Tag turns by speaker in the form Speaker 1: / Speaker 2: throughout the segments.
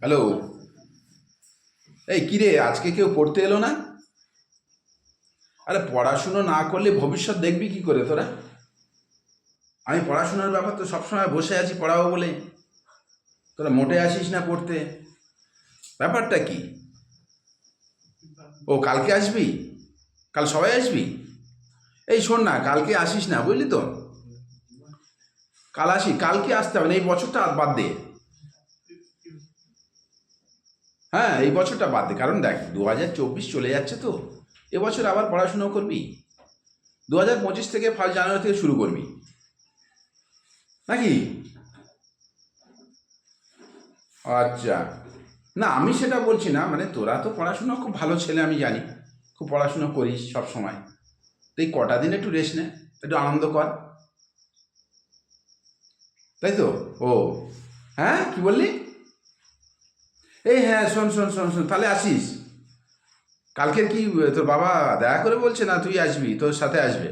Speaker 1: Hello এই কিরে আজকে কেউ পড়তে এলো না? আরে পড়াশুনো না করলে ভবিষ্যৎ দেখবি কি করে তোরা? আমি পড়াশোনার ব্যাপার তো সবসময় বসে আছি, পড়াবো বলে তোরা মোটে আসিস না পড়তে? ব্যাপারটা কি? ও, কালকে আসবি? কাল সবাই আসবি? এই শোন না, কালকে আসিস না, বুঝলি তো? কাল আসি, কালকে আসতে হবে না, এই বছরটা বাদ দে। হ্যাঁ এই বছরটা বাদ দে। কারণ দেখ দু হাজার চব্বিশ চলে যাচ্ছে তো। এবছর আবার পড়াশুনো করবি। দু হাজার পঁচিশ থেকে ফার্স্ট জানুয়ারি থেকে শুরু করবি। নাকি? আচ্ছা। না, আমি সেটা বলছি না। মানে তোরা তো পড়াশোনা, খুব ভালো ছেলে, আমি জানি। খুব পড়াশুনো করিস সব সময় তো এই কটা দিন একটু রেস্ট নে, একটু আনন্দ কর। তাই তো? ও। হ্যাঁ কি বললি? এই হ্যাঁ শোন শোন শোন শোন, তাহলে আসিস। কালকের কি তোর বাবা দেখা করে বলছে না তুই আসবি? তোর সাথে আসবে।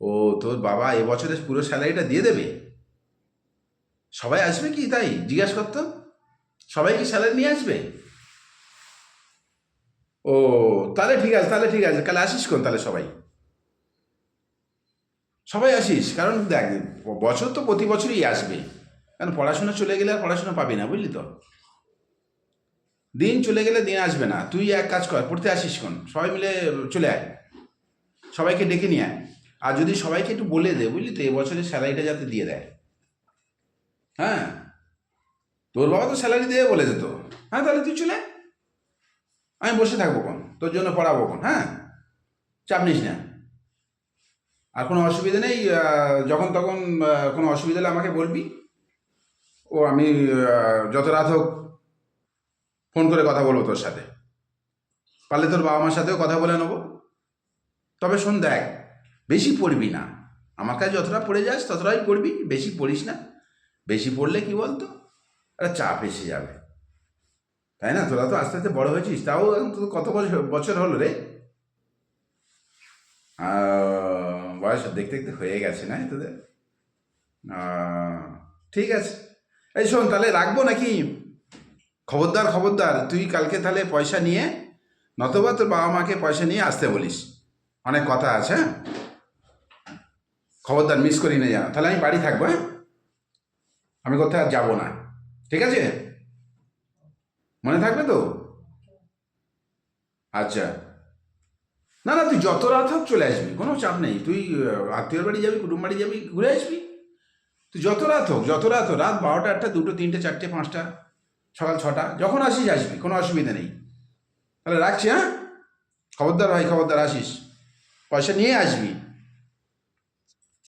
Speaker 1: ও, তোর বাবা এবছরের পুরো স্যালারিটা দিয়ে দেবে? সবাই আসবে কি তাই? জিজ্ঞাসা করতো সবাই কি স্যালারি নিয়ে আসবে? ও, তাহলে ঠিক আছে, তাহলে ঠিক আছে কালে আসিস কোন তাহলে সবাই? সবাই আসিস, কারণ দেখ, বছর তো প্রতি বছরই আসবে। কারণ পড়াশোনা চলে গেলে আর পড়াশোনা পাবি না, বুঝলি তো? দিন চলে গেলে দিন আসবে না। তুই এক কাজ কর, পড়তে আসিস কোন? সবাই মিলে চলে আয়। সবাইকে ডেকে নিয়ে আয়। আর যদি সবাইকে একটু বলে দে, বুঝলি তো, এবছরের স্যালারিটা যাতে দিয়ে দেয়। হ্যাঁ? তোর বাবা তো স্যালারি দিয়ে বলে যেত হ্যাঁ তাহলে তুই চলে। আমি বসে থাকব কোন? তোর জন্য পড়াবো কোন? হ্যাঁ? চাপ নিস না। আর কোনো অসুবিধা নেই? যখন তখন কোনো অসুবিধা হলে আমাকে বলবি। ও আমি যত রাত হোক ফোন করে কথা বলব তোর সাথে। পারলে তোর বাবা মার সাথেও কথা বলে নেব। তবে শোন দেখ, বেশি পড়বি না। আমার কাছে যতটা পড়ে যাস ততটাই পড়বি, বেশি পড়িস না। বেশি পড়লে কি বলতো? একটা চাপ এসে যাবে। তাই না? তোরা তো আস্তে আস্তে বড় হয়েছিস, তাও কত বছর বছর হলো রে? বয়স দেখতে দেখতে হয়ে গেছে না তোদের? ঠিক আছে। এই শোন, তাহলে রাখব নাকি? খবরদার খবরদার, তুই কালকে তাহলে পয়সা নিয়ে, নতবা তোর বাবা মাকে পয়সা নিয়ে আসতে বলিস। অনেক কথা আছে হ্যাঁ? খবরদার মিস করি না যা। তাহলে আমি বাড়ি থাকব হ্যাঁ? আমি কোথাও আর যাব না। ঠিক আছে? মনে থাকবে তো? আচ্ছা। না না, তুই যত রাত হোক চলে আসবি, কোনো চাপ নেই। তুই আত্মীয়র বাড়ি যাবি কুটুম বাড়ি যাবি, ঘুরে আসবি। যত রাত হোক, যত রাত হোক, রাত বারোটা একটা দুটো, তিনটে, চারটে, পাঁচটা, সকাল ছটা, যখন আসিস আসবি, কোনো অসুবিধা নেই। তাহলে রাখছি হ্যাঁ? খবরদার ভাই, খবরদার আসিস। পয়সা নিয়ে আসবি।